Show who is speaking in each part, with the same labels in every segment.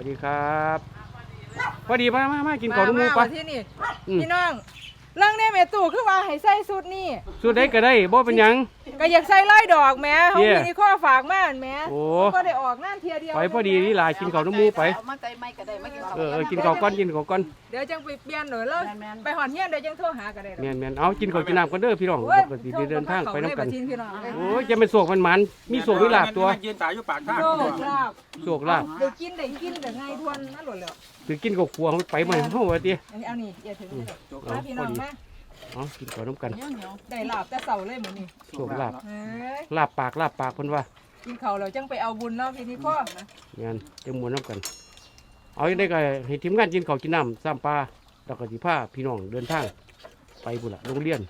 Speaker 1: วัสดีครับพอดีมามามากินข้าวน้ำหมู
Speaker 2: มา
Speaker 1: ปะ
Speaker 2: ที่นี่
Speaker 1: อืม
Speaker 2: พี่น้องเรื่องนี้แม่ตู่คือว่าให้ใส่สุดนี่
Speaker 1: สุดได้ก็ได้บ่เป็นหยัง
Speaker 2: ก็อยากใส่ไล่ดอกแหม่เขา
Speaker 1: เหี้ย
Speaker 2: มีนี่ข้อฝากมาอันแหม่
Speaker 1: โอ้
Speaker 2: ก็ได้ออกงานเทียเดียว
Speaker 1: ไปพอดีนี่หลายกินข้าวน้ำหมูไป
Speaker 3: เอามาใจไม่ก็ได้ไม่กินข้าว
Speaker 1: เออเออกินข้าวก้อนกินข้าวก้อน
Speaker 2: เดี๋ยวจังไปเปลี่ยนหน่อยแล้วไปหอนเฮียนเดี๋ยวจังโทรหาก็ได้ดอก
Speaker 1: แม่นแม่นเอากินข้าวกินน้ำกันเด้อพี่น้อง
Speaker 2: โอ้ย
Speaker 1: ปกติเดินทางไปน้ำกัน
Speaker 2: โทรเข้าเลยบัดนี้พี่น้องเอ้ย
Speaker 1: โอ้ยจะเป็นโศกมันมันมีโศกมีลาบตัว
Speaker 4: ยืนตายอยู่ปากทาง
Speaker 2: โชคลาภ
Speaker 1: โศกลาบ
Speaker 2: เดี๋ยวกินได้กินแต่ง่ายทวนนั่นหลดแล้ว
Speaker 1: คือกินกับขัวมันไปมันเฮาว่าติ
Speaker 2: อันนี้เอานี่อย่าถึงเลย
Speaker 1: เอา
Speaker 2: มาพี่น้อง
Speaker 1: พอดี
Speaker 2: มา
Speaker 1: เอากินข้าวน้ำกัน
Speaker 3: เหนียวเหนียว
Speaker 2: ได้ลาบแต่เสาเลยหมื้อนี้
Speaker 1: โศกลาบ
Speaker 2: เอ้ย
Speaker 1: ลาบปากลาบปากเพิ่นว่า
Speaker 2: กินข้าวแล้วจังไปเอาบุญเนาะพี่นี่พ่อนะ
Speaker 1: งานจะมวนน้ำกัน เอาอย่างได้ก็ให้ทีมงานกินข้าวกินน้ำซ้ำปลาแล้วก็สิพาพี่น้องเดินทาง ไปบุนละโรงเรียน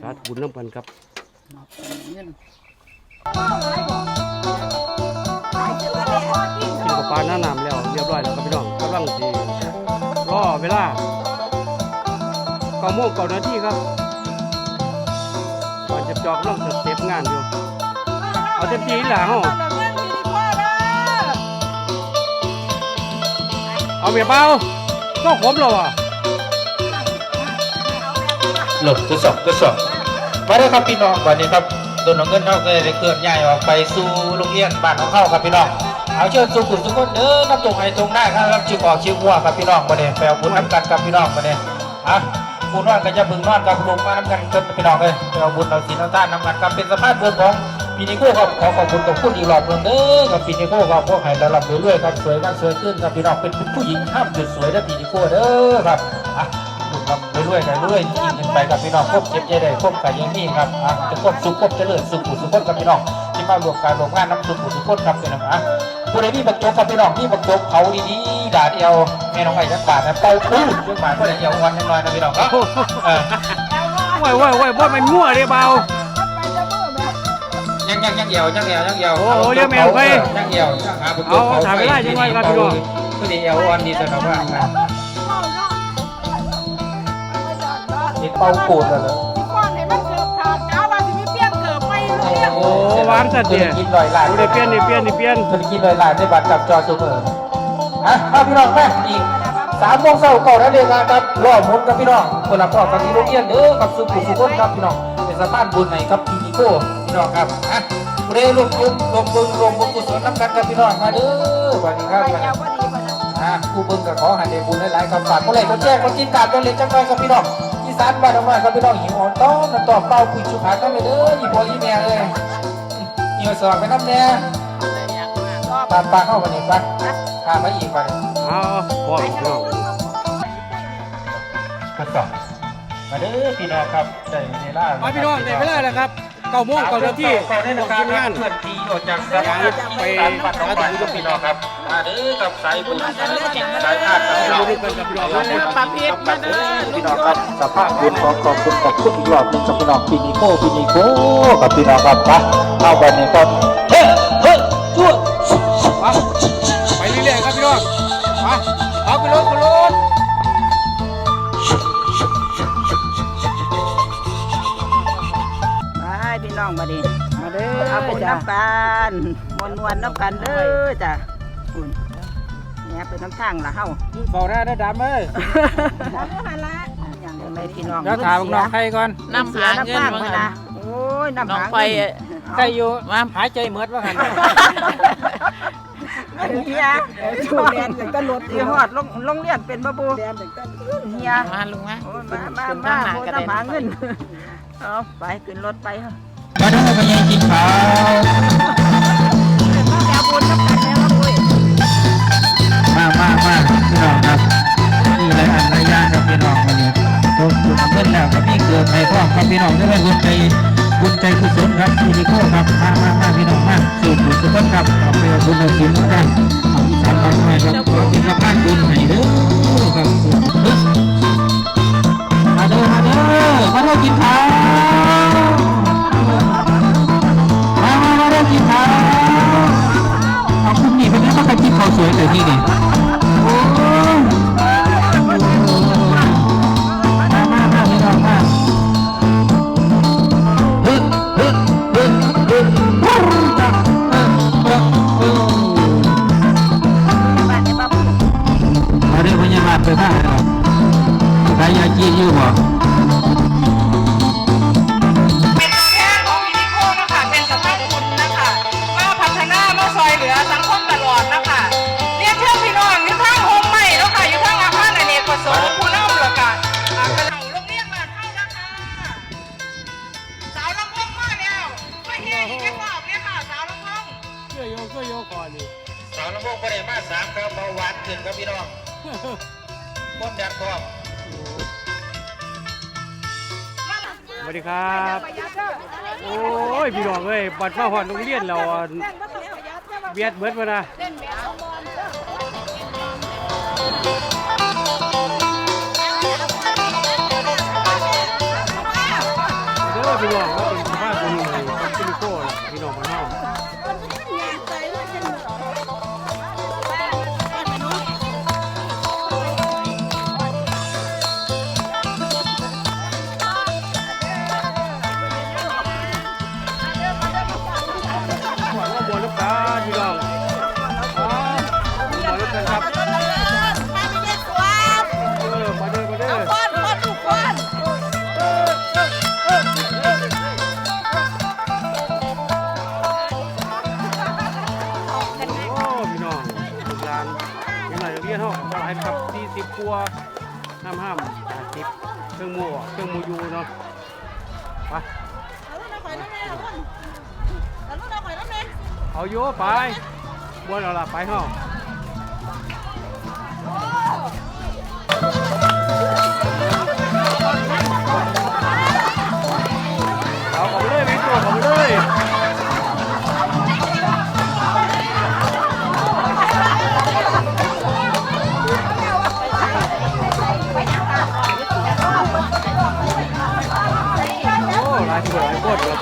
Speaker 1: สาธุบุญน้ำกันครับ
Speaker 3: เงิน
Speaker 1: กินกับปลาหน้าน้ำแล้วเรียบร้อยแล้วครับพี่น้องกำลังสิรอเวลาเก้าโมงเก้านาทีครับก่อนจะจอกล่องจะเซฟงานอยู่เอาเต็มที่หล่ะเฮา
Speaker 2: เอาเมี
Speaker 1: ยเบาต้องขมแล้วอะ
Speaker 5: หลบทดสอบทดสอบมาเด้อครับพี่น้องวันนี้ครับตัวน้องเงินเท่าก็ได้เคลื่อนย้ายออกไปสู่โรงเรียนบ้านของเขาครับพี่น้องเอาเชิญสู่กลุ่มทุกคนเด้อนับตรงไอ้ตรงหน้าครับรับชิวออกชิวหัวครับพี่น้องมาเนี่ยแปลบุญน้ำกันครับพี่น้องมาเนี่ยอะบุญนอนก็จะบึงนอนกับลุงมาน้ำกันครับพี่น้องเลยแปลบุญเราสีน้ำตาลน้ำกันครับเป็นสภาพเรื่องของ ปีนิโก้ครับขอขอบคุณขอบคุณอีกรอบหนึงเด้อกับปีนิโก้ครับพวกให้ระลับเรื่อยๆครับสวยกันสวยขึ้นครับพี่น้องเป็นผู้หญิงห้ามจุดสวยและปีนิโก้เด้อครับอะครับเรื่อยๆเรื่อยๆยิ่งขึ้นไปกับพี่น้องควบเจ็บใจได้ควบกันอยังนี่ครับอะจะควบสุขควบเจริญสุขุสุขคนกับพี่น้องที่มารวมการรวมงานน้ำสุขุสุขครับเป็นนะผู้ใดมีบักจกกับพี่น้องที่บักจกเขาดีๆด่าเดียวแม่น้องไอ้จักบาทนะเป่าปูดจักบาทผู้ใดเยาวันน้อยๆนะพี่น้องครับเออ
Speaker 1: ไหวไหวไหวบ่มันมั่วเด้เบา
Speaker 5: ยังยังยังเหี่ยวยังเหี่ยวยังเหี่ยว
Speaker 1: โอ้โหเรียกแม่นไป
Speaker 5: ยังเหี่ยวยังหาบักจก
Speaker 1: เอาถามเวลาจังไว้ครับพี่น้อง
Speaker 5: ผู้ใดเยาวันดีสำหรับว่านี่เป่าปูดแล้วเหรอ
Speaker 2: ก่อนให้มันเกือบขาดจ้าว่าสิมีเปลี่ยนเกือบไม่รู้เรื่อง
Speaker 1: โอ้วางสัตว์เดีย
Speaker 5: กินลอยลาย
Speaker 1: ดูได้เปลี่ยนนี่เปลี่ยนนี่เปลี่ยน
Speaker 5: ธุรกิจลอยลายได้บัตรกับจอซูเปอร์ฮะเอาพี่น้องแม่อีกสามโมงเช้าเก่านั่นเองครับรอบมุนกับพี่น้องคนละพ่อกันที่โรงเรียนเด้อกับสุขุสุขนครับพี่น้องเป็นสถานบุญไหนครับพีนิโก้ พี่น้องครับฮะเรลงบุญลงบุญลงบุญกุศลน้ำกันครับพี่น้องมาเด้อสวัสดีครับ อ่าผู้เบิ่งก็ขอให้ได้บุญหลายๆคำฝากคนไหนคนแจ้งคนกินกาดคนเล็กจังไปครับพี่น้องอีสานบ้านน้องๆครับพี่น้องหิวอ่อนต้อนน้ำตอกเป้าคุยชุบหากันไปเด้ออีพ่ออีแม่เลยเหี่ยวสอบไปน้ำแน่ปาปาเข้ากันอีกปะข้ามาอีกปะ
Speaker 1: เอาพ่อพี่น้อง
Speaker 5: ทดสอบมาเด้อพี่น้องครับได้เวลา
Speaker 1: มาพี่น้องได้เวลาแล้วครับ เก้าโมงเก้านาที
Speaker 5: ขอได้
Speaker 1: ข
Speaker 5: นะ
Speaker 1: อง
Speaker 5: ครั
Speaker 1: ที
Speaker 5: บ
Speaker 1: มงาน
Speaker 5: เพื่อนทีออกจากสถานที่ตามปัดน้องไปกับพี่น้องครับมาเด้อกับสายบุญสายสายขาดกับพี่น้อง
Speaker 1: ดูกันกับพี่น้องครับ
Speaker 5: ปาเพชรมาเด้อพี่น้องครับสภาพบุญของขอบคุณขอบคุณอีกรอบหนึงกับพี่น้องปีนิโก้ปีนิโก้กับพี่น้องครับปะเข้าไปในก่อน
Speaker 3: มาเด้อเอาบุญน้ำกันมวนมวนๆน้ำกันเด้อจ้ะอุ่นเนี่ยเป็นน้ำทางละเฮา
Speaker 1: เฝ้าหน้าได้ดำเอ้ย
Speaker 3: อย่างไรพี่น้อง
Speaker 1: เดี๋ยวถามน้องใครก่อน
Speaker 3: น้ำเสียน้ำทางเลยนะโอ้ยน้ำ
Speaker 6: น้อง
Speaker 3: หาง
Speaker 6: ไฟ
Speaker 3: เงิน
Speaker 1: ใครอยู่มาหายใจเหมือดว่าหัน
Speaker 3: เฮียชูเรียนถึงก็รถที่ฮอดลงลงเรียนเป็นบ่บูเฮีย
Speaker 6: มาลุงมา
Speaker 3: โอ้ยมามา
Speaker 6: ขึ้น
Speaker 3: มา
Speaker 6: ข้างหน้า
Speaker 3: โอ้ย
Speaker 6: ก็ได้
Speaker 3: น้ำหาเงินเอาไปขึ้นรถไปเถอะ
Speaker 5: มาเด้อไปยังกินข้าว
Speaker 3: แก้วบุญน้ำกันแม่ละบุย
Speaker 5: มามามาพี่น้องครับนี่หลยอันหลายอย่างครับพี่น้องมาเนี่ยรวมถึงเงินแล้วก็มีเกลือไข่พร้อมครับพี่น้องด้วยบุญใจบุญใจกุศลครับพี่นิโก้ครับมามามาพี่น้องมาสูตรบุญกุศลครับเอาไปบุญเอาศีลมากันเอาอีสานบ้านไม้ครับขอเป็นสะพานบุญให้เด้อครับมาเด้อมาเด้อมาเด้อกินข้าว นี่เป็นไงบ้า
Speaker 2: หอดโรงเราอะ
Speaker 1: เบียดเบิดมานะเด้อพี่น้อง ยังไงเรียนเขาอะไรครับ40กว่าห้ามห้าสิบเครื่องมืออกเครื่องมืออยู่เนาะไปเอาโยไปบัวเราละไปเฮาเอา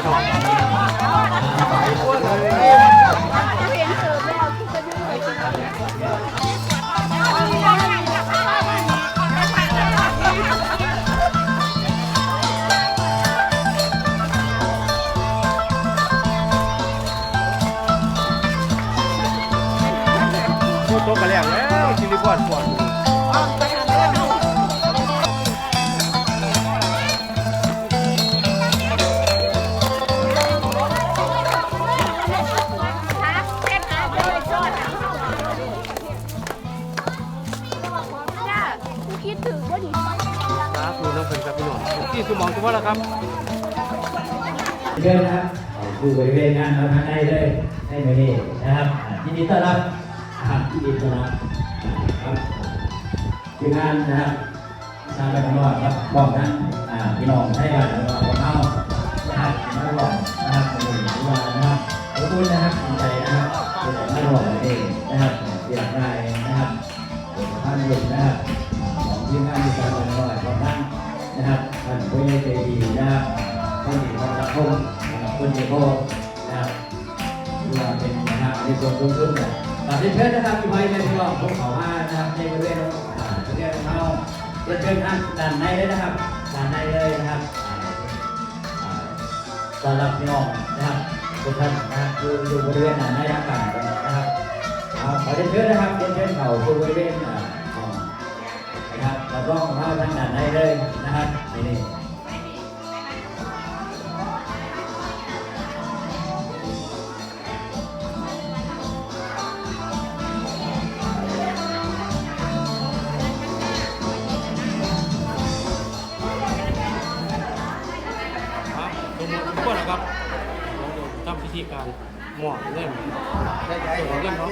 Speaker 1: หลายคนเลยครับหลายคนเลยพูดโตกันแล้วแล้วซิลิคอนก่อน
Speaker 6: ชิญนะครับผู้บริเวณงานมาทางในเลยให้มานี่นะครับยินดีต้อนรับครับยินดีต้อนรับครับทีมงานนะครับชาวบ้านนอกครับบอกนั้นอ่าพี่น้องให้บ้าน ไว้ในที่รอบพวกเขามานะครับในบริเวณอ่าบริเวณของเราเรียนเชิญท่านด้านในเลยนะครับด้านในเลยนะครับต้อนรับพี่น้องนะครับทุกท่านนะครับอยู่อยู่บริเวณด้านในร่ากายนะครับขอเรียนเชิญนะครับเชิญเขาสู่บริเวณของนะครับรับรองของเราทางด้านในเลย
Speaker 1: หมอบเล่นตัวเล่นเนาะ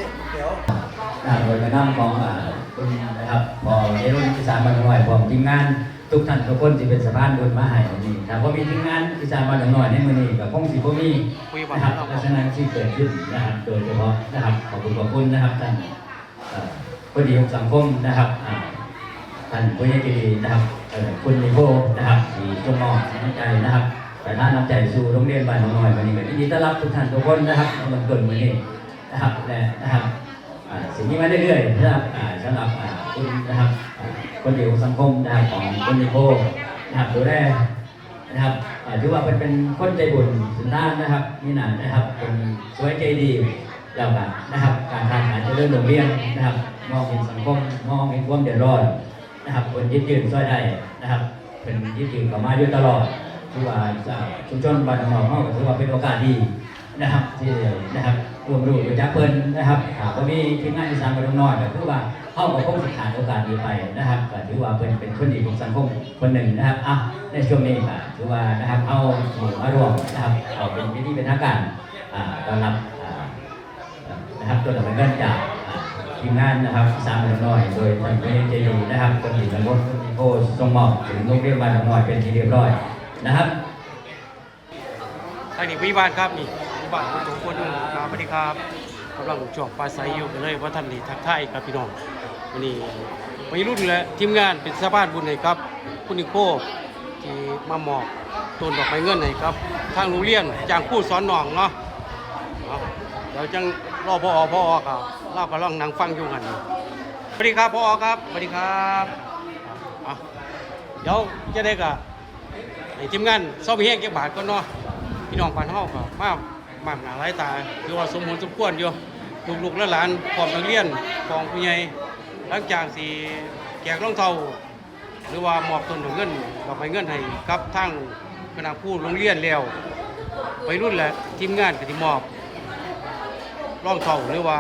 Speaker 6: อ่าโดยกรนำของอ่าคุณนะครับพอในรุ่นอีสานบ้านหน่อยผมทีมงานทุกท่านทุกคนที่เป็นสะพานบุญมาให้วันนี้ถ้าพอมีทีมงานอีสานบ้านหน่อยในมือนี้กับคงสิบ่มีนะครับ
Speaker 1: เรา
Speaker 6: ลักษณะที่เกิดขึ้นนะครับโดยเฉพาะนะครับขอบคุณขอบคุณนะครับท่านเอ่อผู้ดีของสังคมนะครับท่านผู้ใหญ่ดีนะครับคุณนิโคนะครับที่จงมอบน้ำใจนะครับ แต่ท่าน้ำใจสู่โรงเรียนบ้านหนองน้อยวันนี้ก็ยินดีต้อนรับทุกท่านทุกคนนะครับในวันเกิดวันนี้นะครับนะครับสิ่งนี้มาเรื่อยๆนะครับสำหรับคุณนะครับคนเดียวสังคมนะครับของคุณนิโคนะครับดูแลนะครับถือว่าเป็นเป็นคนใจบุญสุนทานนะครับนี่นะนะครับเป็นสวยใจดีแล้วกันนะครับ การทานอาหารจะเริ่มโรงเรียนนะครับมองเห็นสังคมมองเห็นความเดือดร้อนนะครับคนยึดยืนช่วยได้นะครับเป็นยึดยืนเข้ามาอยู่ตลอด ถือว่าชุมชนบ้านหนองเฮาก็ถือว่าเป็นโอกาสดีนะครับที่นะครับรวมรู้อยู่จักเพิ่นนะครับหากว่ามีทีมงานอีสานบ้านน้อยก็คือว่าเฮาก็คงสิขาดโอกาสนี้ไปนะครับก็ถือว่าเพิ่นเป็นคนดีของสังคมคนหนึ่งนะครับอะในช่วงนี้ก็ถือว่านะครับเอาหมู่มารวมนะครับเอาเป็นพิธีเป็นทางการอ่าต้อนรับอ่านะครับตัวดำเนินการจากทีมงานนะครับสามน้อยโดยท่านผู้ใหญ่ใจดีนะครับคนดีตำบลคนดีโพทรงมอบถึงโรงเรียนบ้านน้อยเป็นที่เรียบร้อย นะครับ
Speaker 1: ทางนี้พี่บ้านครับนี่พี่บ้านผู้ชมคนหนึ่งครับสวัสดีครับกำลังช่วงปลาใสอยู่กันเลยว่าท่านนี่ทักทายครับพี่น้องวันนี้วัยรุ่นและทีมงานเป็นสะพานบุญให้ครับคุณนิโคที่มาหมอบต้นดอกไม้เงินให้ครับ ทางโรงเรียนจางผู้สอนน้องเนาะเอาเดี๋ยวจังรอพ่อพ่อครับเราก็ลองนังฟังอยู่กันสวัสดีครับพ่อครับสวัสดีครับเดี๋ยวจะได้กับ ให้ทีมงานเศร้ามีแห้งเก็บบาทก็เนาะพี่น้องปานเฮาก็มามากหนาหลายตาคือว่าสมบูรณ์สมควรอยู่ลูกๆและหลานพร้อมนักเรียนของผู้ใหญ่หลังจากสิแจกรองเท้าหรือว่ามอบต้นดอกเงินดอกไม้เงินให้กับทางคณะผู้โรงเรียนแล้ววัยรุ่นและทีมงานก็สิมอบรองเท้าหรือว่า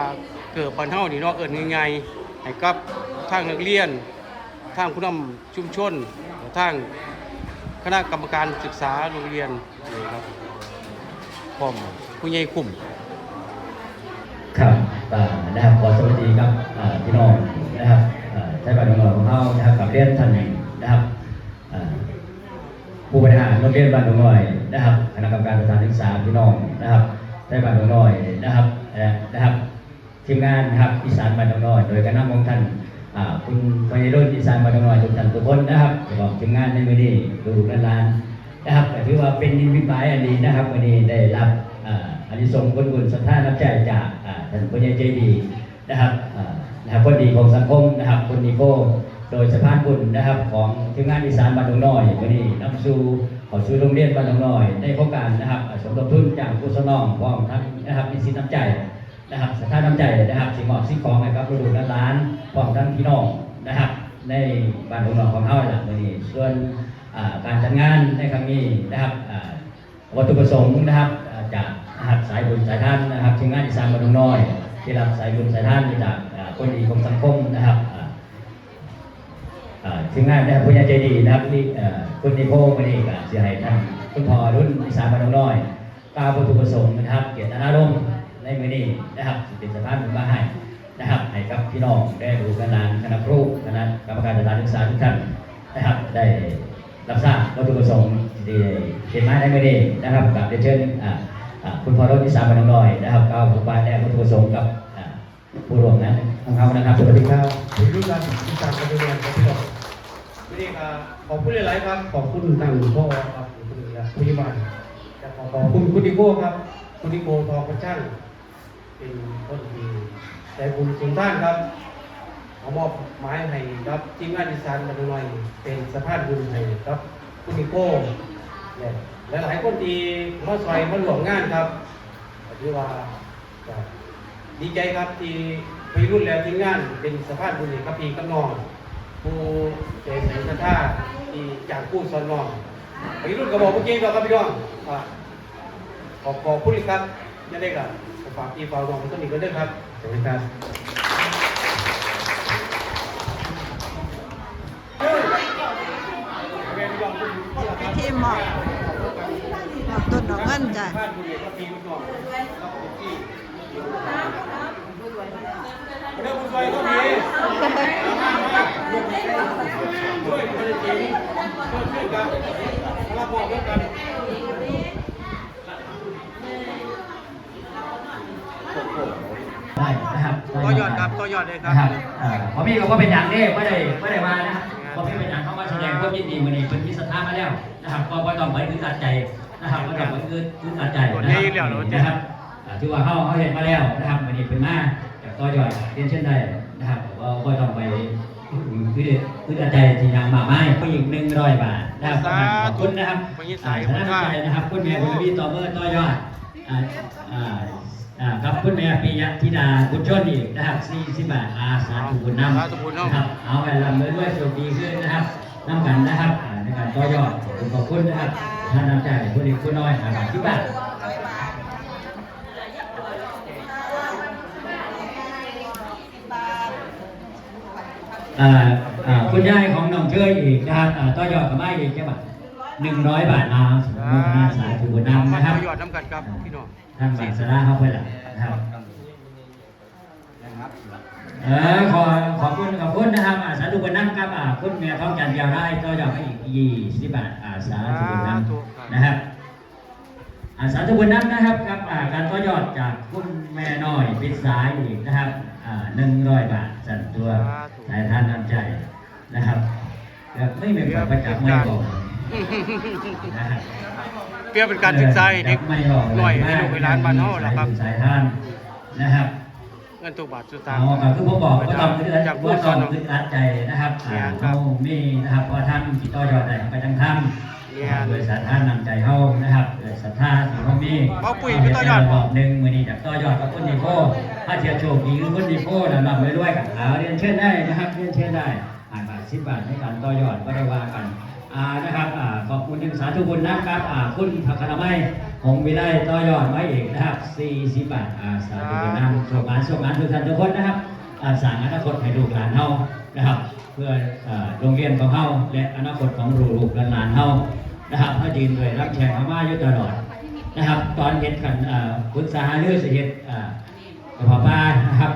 Speaker 1: เกิดปันเฮานี่นาะเอิ้นง่ายๆให้กับทางนักเรียนทางผู้นำชุมชนและทาง คณะกรรมการศึกษาโรงเรียนนี่ครับพร้อมผู้ใหญ่คุม
Speaker 6: ครับอ่านะครับขอสวัสดีครับพี่น้องนะครับใช้บัตรน้องของเขานะครับกับเรียนท่านนะครับผู้บริหารโรงเรียนบ้านหนองน้อยนะครับคณะกรรมการประธานศึกษาพี่น้องนะครับใช้บ้านหนองน้อยนะครับนะครับทีมงานนะครับอีสานบ้านหนองน้อย โดยคณะของท่าน คุณพยรุ่นอีสานบ้านหนองน้อยทุกท่านทุกคนนะครับของทีมงานในมือนี้ดูกันลานนะครับถือว่าเป็นนิมิตหมายอันดีนะครับวันนี้ได้รับอันนี้ส่งผลบุญสัทธาน้ำใจจากท่านผู้ใหญ่ใจดีนะครับนะครับคนดีของสังคมนะครับคนดีโก้โดยสะพานบุญนะครับของทีมงานอีสานบ้านหนองน้อยวันนี้น้ำสู่เขอสู่โรงเรียนบ้านหนองน้อยได้โครงการนะครับสมทบทุนจากผู้สนองพร้อมทั้งนะครับมีสินน้ำใจนะครับสถาน้ำใจนะครับสิ่งของสิ่งของนะครับฤดูหน้าร้าน พร้อมทั้งพี่น้องนะครับ ในบ้านของเราของเฮาหลักนี้ส่วนการจัดงานในครั้งนี้นะครับวัตถุประสงค์นะครับจากนะครับสายบุญสายท่านนะครับทีมงานอีสานบ้านดงน้อย ที่รับสายบุญสายท่านมาจากคนดีของสังคมนะครับทีมงานนะครับผู้ใหญ่ใจดีนะครับที่คุณนิโพวันนี้ก็เสียให้ท่านคุณพ่อรุ่นอีสานบ้านดงน้อยกล่าววัตถุประสงค์นะครับ เกียรตินารมณ์ในมือนี้นะครับเป็นสภาพบุญมาให้ นะครับให้กับพี่น้องได้รู้กันนานคณะครูคณะกรรมการสถานศึกษาทุกท่านนะครับ ได้รับทราบวัตถุประสงค์ที่เป็นมาในมือนี้นะครับกับเชิญคุณพอรถที่สามบันน้อยนะครับก้าวผู้บานแนวัตถุประสงค์กับผู้ร่วมนั้นของเขานะครับสวัสดีครับ
Speaker 1: ผมรู้กันที่ตามกันเรียนครับพี่น้องวันนี้ครับขอบคุณหลายๆครับขอบคุณทางพ่อครับขอบคุณผู้ใหญ่บ้านและขอขอบคุณคุณดิโก้ครับคุณดิโก้ทองประช่างเป็นคนที่ ใจบุญสูงท่านครับขอมอบไม้ให้ครับทีมงานอีสานบันหน่อยเป็นสะพานบุญให้ครับคุณดิโก้และหลายๆคนที่มาซอยมาหลวงงานครับที่ว่าดีใจครับที่วัยรุ่นแล้วทีมงานเป็นสภาพบุญครับพี่กับน้องผู้เจริญสัทธาที่จากผู้สอนน้องวัยรุ่นก็บอกเมื่อกี้เราครับพี่น้องขอบขอบคุณครับยังได้กับ ฝากพี่ฝากน้องเป็นต้นอีกคนเด้อครับสวัสดีครับ
Speaker 3: พิธีมอบมอบต้นดอกเงินจ้ะ
Speaker 1: สภาพบุญครับพี่กับน้องครับที่เรื่องบุญไฟก็มีด้วยมันจะจริงช่วยช่วยกันรับมอบด้วยกัน
Speaker 6: ได้นะครับ
Speaker 1: ต่ อยอดครับต่อยอดเลยครับ
Speaker 6: นะครับอ่าพอมีก็บ่เป็นอย่างนี้ไม่ได้ไม่ได้มานะครับพอมีเป็นอย่างเขามาแสดงความยินดีวันนี้เป็นมิสถามาแล้วนะครับก็บ่ต้องไปคือตัดใจนะครับก็ต้องไปคือคือตัดใจนะครับนะครับอ่าถือว่าเขาเขาเห็นมาแล้วนะครับวันนี้เป็นมาจากต่อยอดเรียนเช่นใดนะครับก็บ่ต้องไปคือคือตัดใจที่ยังมาไม่ผู้หญิงหนึ่งร้อยบาทนะครับขอบคุณนะครับ
Speaker 1: ผู้หญิง
Speaker 6: อ่า
Speaker 1: สาย
Speaker 6: คณะกรรมการนะครับคุณแม่คุณพี่ต่อเมื่อต่อยอด อ่าอ่าอ่าครับคุณแม่ปิยะธิดาบุญชนอีกนะครับ40บาทอาสาธุบุญนำ
Speaker 1: สาธุบุญนำ
Speaker 6: นะครับเอาไปลำเลยด้วยโชคดีขึ้นนะครับน้ำกันนะครับอ่าในการต่อยอดขอบคุณขอบคุณนะครับท่านน้ำใจผู้เล็กผู้น้อยอาบาทที่บ้านอ่าอ่าคุณยายของน้องเชยอีกนะครับอ่าต่อยอดกับไม้อีกใช่ปะหนึ่งร้อยบาทอาสาธุบุญนำสาธุบุญนำนะครับ
Speaker 1: ยอดน้ำกันครับพี่น้อง
Speaker 6: ทางบาสาระเข้าไปละนะครับเออขอขอบคุณขอบคุณนะครับอาสาธุบุญนำครับอ่าคุณเมียท้องจันทร์ยาวได้ต่อยอดไปอีกยี่สิบบาทอาสาธุบุญนำนะครับอาสาธุบุญนำนะครับกับอ่าการต่อยอดจากคุณแม่น้อยปิดสายอีกนะครับอ่าหนึ่งร้อยบาทสั่นตัวสายทานน้ำใจนะครับแล้วไม่มีความประจักษ์ไม่บอกนะครับ
Speaker 1: เปรียบเป็นการศึกษาให้เด็ก
Speaker 6: ไม่ออก
Speaker 1: หน่อยให้ลูกให้หลานบ้านเฮาล่ะครับ
Speaker 6: สายท่านนะครับ
Speaker 1: เงินตัวบาทสุดตาง
Speaker 6: เอาก็คือผมบอกว่าต้องคือ
Speaker 1: จากผู้
Speaker 6: ว่า
Speaker 1: ส
Speaker 6: ต้
Speaker 1: อ
Speaker 6: อนงคือรัดใจนะครับ
Speaker 1: เนี่ย
Speaker 6: อ่า
Speaker 1: ครับ
Speaker 6: เขามีนะครับเพราะท่านติดต่อยอดได้ไปทั้งท่าน
Speaker 1: เนี่ย
Speaker 6: โดยสาท่านนำใจเขานะครับโดยศรัทธาที่เขามี
Speaker 1: เอาปุ๋ยไปต่อยอด
Speaker 6: รอบหนึ่งมือนี้จากต่อยอดกับคนดีโพถ้าเทียบโชคดีคือคนดีโพนะนำไปด้วยกับเอาเรียนเชิญได้นะครับเรียนเชิญได้อ่านบาทสิบบาทในการต่อยอดก็ได้ว่ากัน อานะครับอ่าขอบคุณที่สาธุบุญนะครับอ่าคุณพักนามัยของวิไลต่อยอดไว้อีกนะครับ40บาทอาสาธุบุญนะโชคงานโชคงานทุกท่านทุกคนนะครับอาสร้างอนาคตให้ลูกหลานเฮานะครับ เพื่อโรงเรียนของเฮาและอนาคตของลูกลูกหลานเฮานะครับเฮายืนด้วยรับแชร์ข้ามาอยู่ตลอดนะครับ ตอนเฮ็ดกันเอ่อปรึกษาหารือสิเฮ็ดเอ่อกับพ่อป้านะครับ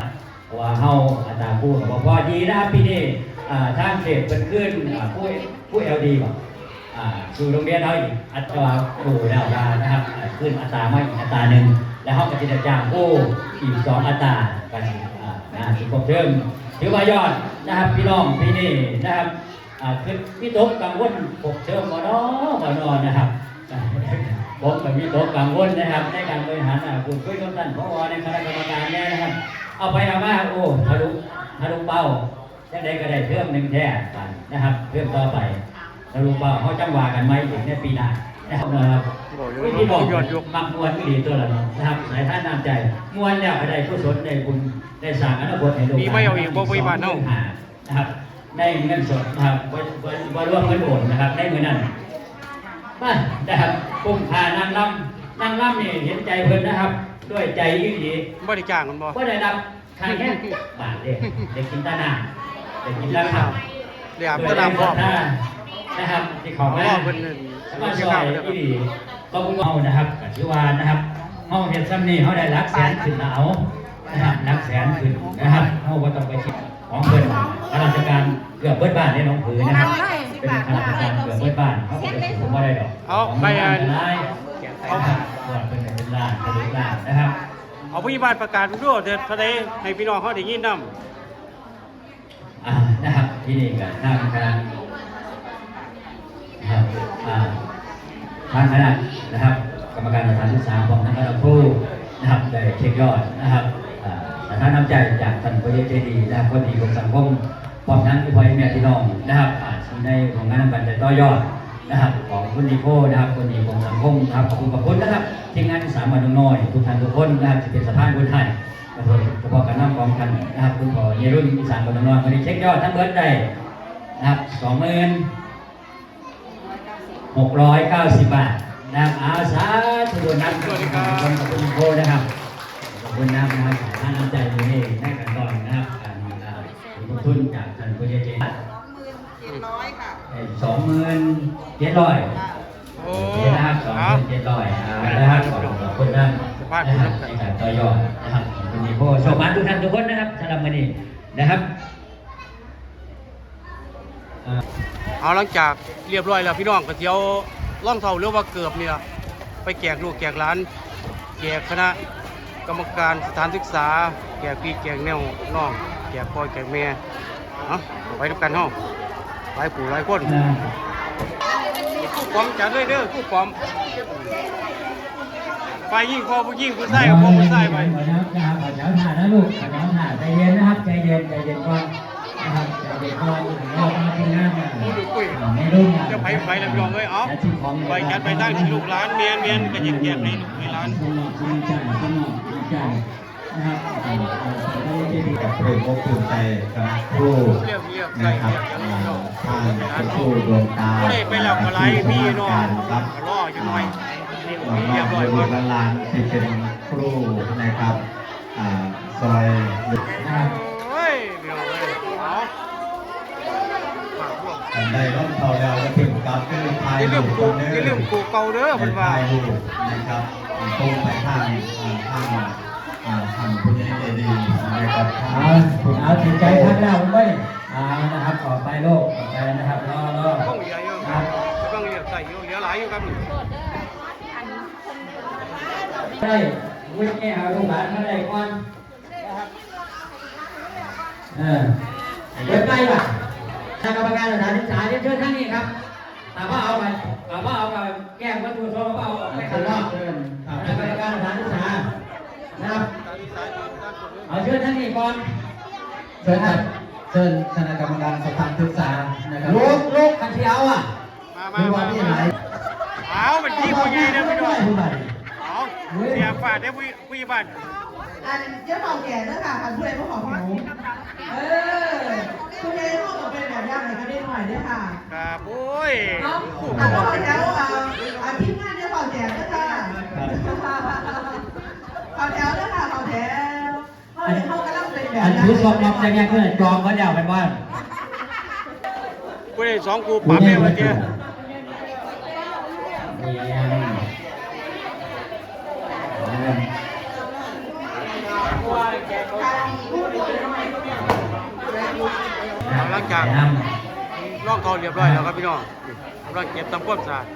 Speaker 6: ว่าเฮาอัตาผู้กับพ่อพอดีนะครับปีนี้อ่าทางเขตเพิ่นขึ้น ผู้ผู้ LD บ่อ่าสู่โรงเรียนเฮาอีกอัตราผู้แล้วว่านะครับ ขึ้นอัตราไมาอีกอัตราหนึงแล้วเฮาก็สิได้จ้างผู้อีกสองอัตรากันนะถือครบเทิมถือว่ายอดนะครับพี่น้องพี่นี่นะครับคือพี่ตกกังวลครบเทิมบ่นอบ่นอนะครับผมกับพี่ตกกังวลนะครับในการบริหารคุณคุยกับท่านผอในคณะกรรมการเนี่ยนะครับ เอาไปเอามาโอ้ทะลุทะลุเป้า จังใดก็ได้เพิ่มหนึ่งแท้กันนะครับ เพิ่มต่อไปทะลุเป้าเขาจังหวากันไหมถึงในปีหน้านะครับนะครับ
Speaker 1: บอกอยู่
Speaker 6: วิธีบอก
Speaker 1: ยอดยก
Speaker 6: มักมวนก็ดีตัวละเนาะนะครับสายท่านน้ำใจมวนแล้วก็ได้ผู้สนได้บุญได้สร้างอนาคตให้ลูก
Speaker 1: มีไม่เอาอีกบ่บ่อีกบาทเนาะ
Speaker 6: นะครับได้เงินสดนะครับบ่บ่บ่รวมเงินโอนนะครับได้เงินนั้นมานะครับคุ้มค่านางรำนางรำนี่เห็นใจเพิ่นนะครับ ด้วยใจยิ่งดี
Speaker 1: บ่ได้จ้างกันบ่
Speaker 6: ก็ได้รับค่าแค่บาทเดียวได้กินตาหนา ได้กินตาข้าว
Speaker 1: เรียบก็ตามพร้อม
Speaker 6: นะครับที่ขอ
Speaker 1: เพ
Speaker 6: มา
Speaker 1: ราะว่าเพิ่นนั่น
Speaker 6: มาซอยที่ดีก็พุ่งเอานะครับกับชิวานะครับเฮาเฮ็ดซ้ำนี่เฮาได้หลักแสนขึ้นแล้วเอานะครับหลักแสนขึ้นนะครับเฮาบ่ต้องไปคิดของเพิ่นข้าราชการเกือบเบิดบ้านในหนองผือนะครับเป็นข้าราชการเกือบเบิดบ้านเขาก็ไปสูงบ่ได้ดอก
Speaker 1: เอาไปอัน
Speaker 6: เอาเอาส่วนเป็นเป็นล้านเป็นล้านนะครับ
Speaker 1: เอาผู้ใหญ่บ้านประกาศด้วยเดี๋ยวเท่าใดให้พี่น้องเขาได้ยินนำ
Speaker 6: อ่านะครับที่นี่ก็ทางคณะครับอ่าทางคณะนะครับ กรรมการสถานศึกษาของทางคณะครูนะครับได้เช็คยอดนะครับอ่าสถานน้ำใจจากท่านผู้ใหญ่ใจดีนะครับคนดีของสังคมพร้อมทั้งที่พ่อแม่พี่น้องนะครับอ่าที่ในของงานนำกันจะต่อยอดนะครับ ของคุณดีโพนะครับคนดีของสังคมนะครับขอบคุณขอบคุณนะครับ ทีมงานสามัญน้อยทุกท่านทุกคนนะครับที่เป็นสะพานบุญไท ยขอโทษเฉพาะการนำของกันนะครับคุณพ่อเยรุ่นอีสานบนนอนวันนี้เช็คยอดทั้งเบิร์ดได้นะครับสองหมื่นหกร้อยเก้าสิบบาทนะครับอาสาธุบุญนำ
Speaker 1: สวัสดีครับ
Speaker 6: ขอบคุณขอบคุณโคนะครับขอบคุณน้ำนะครับท่านน้ำใจอยู่นี่ในกันตอนนะครับการอ่าขอบคุณจากท่านผู้ใหญ่ใจดี
Speaker 3: สองหมื่นเจ็ดร้อยค่ะ
Speaker 6: สองหมื่นเจ็ดร้อย
Speaker 1: โอ้
Speaker 6: โอเคนะครับสองห
Speaker 1: เอา
Speaker 6: มื่นเจ็ดร้อยอ่านะครับขอบคุณขอบคุณท่าน
Speaker 1: บ้าน
Speaker 6: นะ
Speaker 1: คุณ
Speaker 6: ครับ
Speaker 1: น้ำ
Speaker 6: ในการต่อยอดนะครับ ขอบคุณดีโพโชคมาทุกท่านทุกคนนะครับสำหรับวันนี้นะครับ
Speaker 1: เอาหลังจากเรียบร้อยแล้วพี่น้องก็เที่ยวล่องเท่าหรือว่าเกือบเนี่ยไปแจกลูกแจกหลานแจกคณะกรรมการสถานศึกษาแจกพี่แจกแนวน้องแจกพ่อแจกแม่เอาไปด้วยกันเฮาหลายผู้หลายคน
Speaker 6: อ่า
Speaker 1: ผู้ปอมจัดเลยเด้อผู้ปอม ไปยิ่งพอผู้ยิ่งผู้ใส่กับพอผู้ใส่ไป
Speaker 6: ขอเช้านะครับขอเช้าถ่านะลูกขอเช้าถ่าใจเย็นนะครับใจเย็นใจเย็นก่อนนะครับใจเย็นก่อนเรามาที่งานอะไม่รุ่งอะ
Speaker 1: จะไปไปแล้วพี่น้องเอ้ยเอา
Speaker 6: จัดสิ่งของ
Speaker 1: ไปจัดไปตั้งที่ลูกหลานเมียนเมียนก็ยิ่งแจกให้ลูกให้หลาน
Speaker 6: สนุกสนุกใจสนุกใจนะครับอ่าไม่ได้ที่ดี
Speaker 7: กับเพลงอกภูมิใจกับครู
Speaker 1: เรียบเรียบใส่
Speaker 7: นะครับ
Speaker 1: เรียบยัง
Speaker 7: อ่า
Speaker 1: ไม่จบ
Speaker 7: ทางคุณครูดวงตา
Speaker 1: ก็เลยไปหลับมาไล่พี่เนาะ
Speaker 7: ครับ
Speaker 1: รออยู่หน่อย นี่
Speaker 7: น้อง
Speaker 1: เรียบร้อย
Speaker 7: โบ
Speaker 1: หมด
Speaker 7: ราณที่เป็นครูนะครับอ่าซอยห
Speaker 6: นะครับ
Speaker 1: เฮ้า
Speaker 7: ได้ร่มเท่าแล้วจะถึงกลับขึ้นทาย
Speaker 1: อย่าลื
Speaker 7: ลู
Speaker 1: ม
Speaker 7: ก
Speaker 1: กู
Speaker 7: เด้
Speaker 1: อย่าลืมกูเก่าเด้อเพิ่นว่า
Speaker 7: ทายลูกนะครับตรงไปทางอ่าทางอ่าทางผู้ใหญ่ใจดีนะครับ
Speaker 6: เอาเอาจิตใจทักแล้วไม่เอานะครับต่อไปโลกต่อไปนะครับรอรอ
Speaker 1: ต้องเหลืออยู่
Speaker 6: ครับ
Speaker 1: ต้องเหลือใส่อยู่เหลือหลายอยู่ครับ
Speaker 6: ได้วิ่งแก้เอาลูกหลานมาได้ก่อนเออเดี๋ยวใกล้ว่ะทางกรรมการสถานศึกษาเรียนเชิญท่านนี้ครับถามว่าเอาไปถามว่าเอาไปแก้วัตถุประสงค์ว่าเอาไปข้างนอกเชิญทางกรรมการสถานศึกษานะครับเอาเชิญท่านนี้ก่อน
Speaker 7: เชิญครับเชิญคณะกรรมการสถานศึกษานะครับ
Speaker 6: ลูกลูกคันเทียวอะ
Speaker 1: มา
Speaker 7: ไม่
Speaker 1: มา
Speaker 7: ว่า
Speaker 1: มา
Speaker 7: ที่ไหน
Speaker 1: เอามันที่ผู้ใหญ่เด้อพี่น้อง
Speaker 7: ผู้ใหญ่
Speaker 1: เอาเสียฝาดได้ผู้ผู้ใหญ่บ้าน
Speaker 8: อันเจ้าเก่าแก่เด้อค่ะอันผู้ใดผู้ของหนูเออคุณยายพ่อก็เป็นแบบอย่างไหนก็ได้หน่อยเด้อค่ะ
Speaker 1: ครับโอ้ย
Speaker 8: อันพ่อแถวอ่าอันทีมงานเจ้าเก่าแก่เด้อค่ะขอแถวเด้อค่ะขอแถวเขาเห็นเขากำลังเป็นแบบ
Speaker 6: อันถือศพรับยังไงเพื่อนจองเขาเดียวเป็นบ้าน
Speaker 1: ผู้ใดสองกูปากแม่ว่าเจ้า
Speaker 6: เยี่ยม
Speaker 1: หลังจาก
Speaker 6: น
Speaker 1: ร่องเขาเรียบร้อยแล้วครับพี่น้องกำลังเก็บทำความสะอาด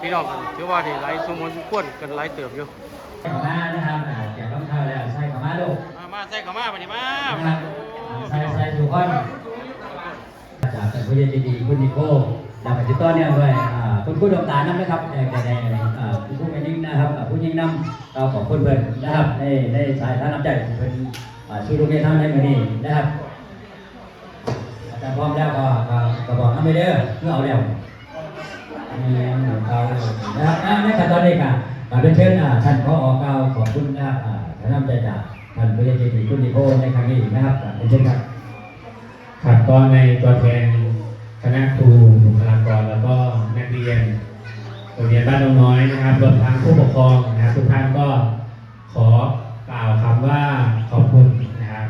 Speaker 1: พี่น้องถือว่าได้หลายสมมุติควรกันหลายเติบอยู่ำ
Speaker 6: ขมานะครับอ่าแจกต้องเข้าแล้วใส่ขมาลูก
Speaker 1: มามาใส่เข้ามาบัดนี้มา
Speaker 6: นะครับ
Speaker 1: โอ้
Speaker 6: ใส่
Speaker 1: พี่น้อง
Speaker 6: ใส่ทุกคนจากเป็นผู้ใหญ่ใจดีคุณนิโก้แล้วก็ติดต่อเนี่ยด้วยอ่าคุณผู้ดวงตาน้ำนะครับแต่แต่แต่อ่าคุณผู้เป็น ยิ่งนะครับผู้ยิ่งนำเราขอบคุณเพิ่อนนะครับในในสายท่านน้ำใจเป็นอ่าชูโรงเรียนทำในมือนี้นะครับอาจารย์พร้อมแล้วก็ก็บอกน้ำไปเด้อเพื่อเอาแล้วมีเอานะครับอ่าในขั้นตอนนี้ค่ะกาเป็นเชิญอ่าท่านพออเก้าขอบคุณนะครับท่านนำใจจากท่านผู้ใหญ่ใจดีคุณนิโก้ในครั้งนี้นะครับอ่าเป็นเช่นครับ
Speaker 9: ครับก็ในตัวแทนคณะครูบุคลากรแล้วก็นักเรียน โรงเรียนบ้านดงน้อยนะครับรวมทั้งผู้ปกครองนะครับทุกท่านก็ขอกล่าวคำว่าขอบคุณนะครับ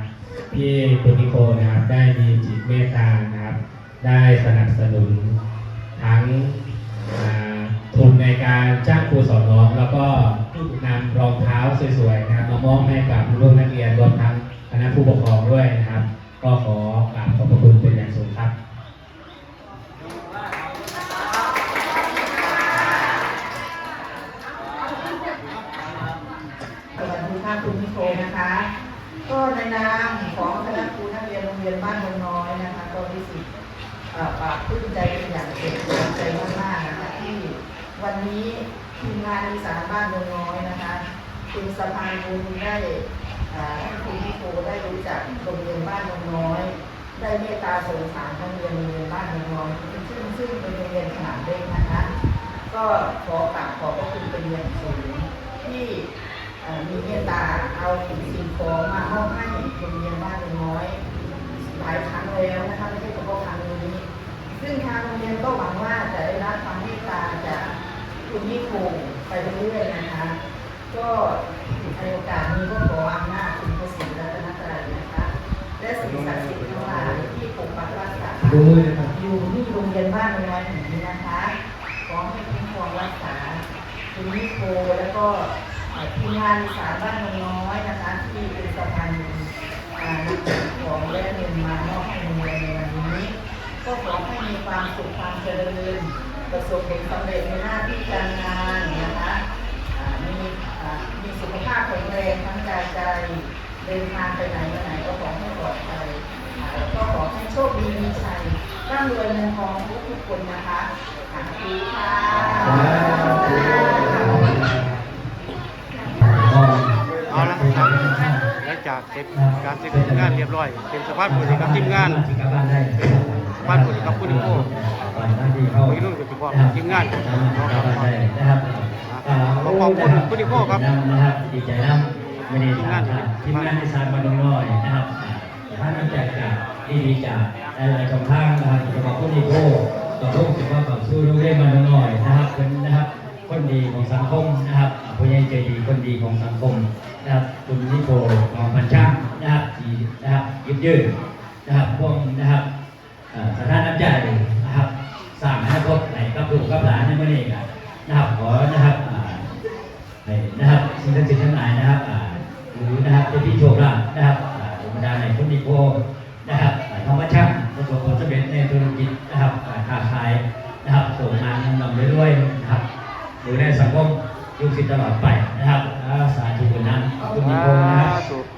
Speaker 9: ที่คุณนิโคนะครับได้มีจิตเมตตานะครับ ได้สนับสนุนทั้งทุนในการจ้างครูสอนน้อง แล้วก็นำรองเท้าสวยๆนะครับมามอบให้กับลูกนักเรียนรวมทั้งคณะผู้ปกครองด้วยนะครับ ก็ขอกราบขอบพระคุณเป็น
Speaker 8: นามของคณะครูนักเรียนโรงเรียนบ้านเมืองน้อยนะคะก็รู้สึกปาบปลื้มใจเป็นอย่างเด็ดใจมากๆนะคะที่วันนี้ทีมงานอีสานบ้านเมืองน้อยนะคะคุณสะพานบุญได้คุณพิโคได้รู้จักโรงเรียนบ้านเมืองน้อย ได้เมตตาสงสารนักเรียนโรงเรียนบ้านเมืองน้อยซึ่งซึ่งเป็นโรงเรียนขนาดเล็กนะคะ ก็ขอกราบขอบพระคุณเป็นอย่างสูงที่มีเมตตาเอาสิ่งของมามอบให้ ซึ่งทางโรงเรียนก็หวังว่าจะได้รับความเมตตาจากคุณยิ่งคงไปเรื่อยๆนะคะ ก็ในโอกาสนี้ก็ขออำนาจคุณพระศรีรัตนตรัยนะคะ และสิ่งศักดิ์สิทธิ์ทั้งหลายที่ปกปักรักษา
Speaker 6: ดูมือนะครับ
Speaker 8: อยู่ที่โรงเรียนบ้านเมืองน้อยแห่งนี้นะคะขอให้คุ้มครองรักษาคุณนิโคแล้วก็เอ่อทีมงานสารบ้านเมืองน้อยนะคะ ที่เป็นสะพานบุญอ่านำของและเงินมามอบให้โรงเรียนในวันนี้ ก็ขอให้มีความสุขความเจริญ ประสบผลสำเร็จในหน้าที่การงานนะคะมีมีสุขภาพแข็งแรงทั้งกายใจเดินทางไปไหนมาไหนก็ขอให้ปลอดภัยแล้วก็ขอให้โชคดีมีชัยร่ำรวยเงินทองทุกทุกคนนะคะสาธุค่ะ
Speaker 1: เอาละครับหลังจากเสร็จการเสร็จงานเรียบร้อย เป็นสภาพบุญกับทีมงาน
Speaker 6: ที่กลั บ้านได้
Speaker 1: สภาพบุญกับคุณนิโก้
Speaker 6: ก่อนหน้าที่เข้า
Speaker 1: วัยรุ่นกับเฉพาทีมงาน
Speaker 6: นะครับ
Speaker 1: ขอขอบคุณคุณนิโก้ครับ
Speaker 6: นะครับดีใจนำไม่ได้สร้างครับทีมงานที่สร้างมาดงน้อยนะครับท่านน้ำใจจากดีๆจากหลายๆช่องทางนะครับจะบอกคนดีโก้ต่อพวกจะว่าต่อสู้โรงเรียนมาดงน้อยนะครับเป็นนะครับคนดีของสังคมนะครับผู้ใหญ่ใจดีคนดีของสังคมนะครับคุณนิโคของพันช่างนะครับจีนะครับยืดยืดนะครับพวกนะครับ เอ่อสถานน้ำใจนะครับสร้างอนาคตให้กับลูกกับหลานในเมื่อนี้กันนะครับขอนะครับให้นะครับสิ่งศักดิ์สิทธิ์ทั้งหลายนะครับหรือนะครับเจ้าที่โชคลาภนะครับอ่าธรรมดาในคุณนิโคนะครับธรรมช่างประสบผลสำเร็จในธุรกิจนะครับค้าขายนะครับส่งงานนำเรื่อยๆนะครับดูแลสังคมยุคสิตลอดไปนะครับสาธุบุญนั้นขอบคุณนิโคนะครับ